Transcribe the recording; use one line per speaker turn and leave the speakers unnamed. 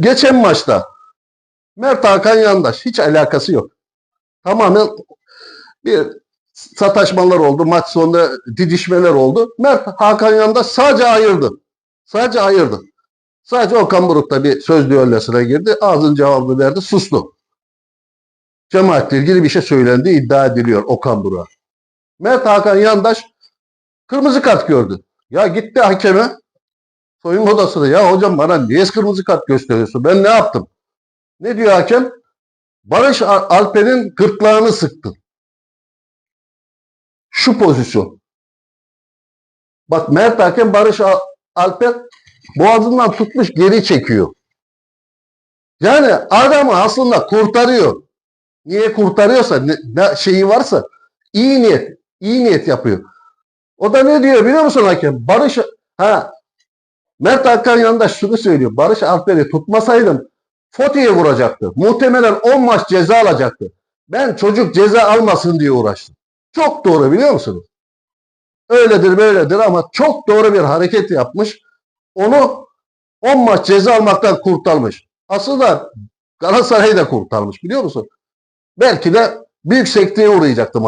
geçen maçta Mert Hakan Yandaş hiç alakası yok. Tamamen bir sataşmalar oldu. Maç sonunda didişmeler oldu. Mert Hakan Yandaş sadece ayırdı. Sadece ayırdı. Sadece Okan Buruk da bir söz düellesine girdi. Ağzın cevabını verdi. Sustu. Cemaatle ilgili bir şey söylendi iddia ediliyor Okan Buruk'a. Mert Hakan Yandaş kırmızı kart gördü. Ya gitti hakeme soyunma odasına ya hocam bana niye kırmızı kart gösteriyorsun? Ben ne yaptım? Ne diyor hakem? Barış Al- Alper'in gırtlağını sıktı. Şu pozisyon. Bak Mert Hakem Barış Al- Alper boğazından tutmuş geri çekiyor. Yani adamı aslında kurtarıyor. Niye kurtarıyorsa ne, ne şeyi varsa iyi niyet, iyi niyet yapıyor. O da ne diyor biliyor musun hakem? Barış ha Mert Hakan yanında şunu söylüyor. Barış Alper'i tutmasaydım Foti'ye vuracaktı. Muhtemelen 10 maç ceza alacaktı. Ben çocuk ceza almasın diye uğraştım. Çok doğru biliyor musunuz? Öyledir böyledir ama çok doğru bir hareket yapmış. Onu 10 maç ceza almaktan kurtarmış. Aslında Galatasaray'ı da kurtarmış biliyor musun? Belki de büyük sekteye uğrayacaktı maç.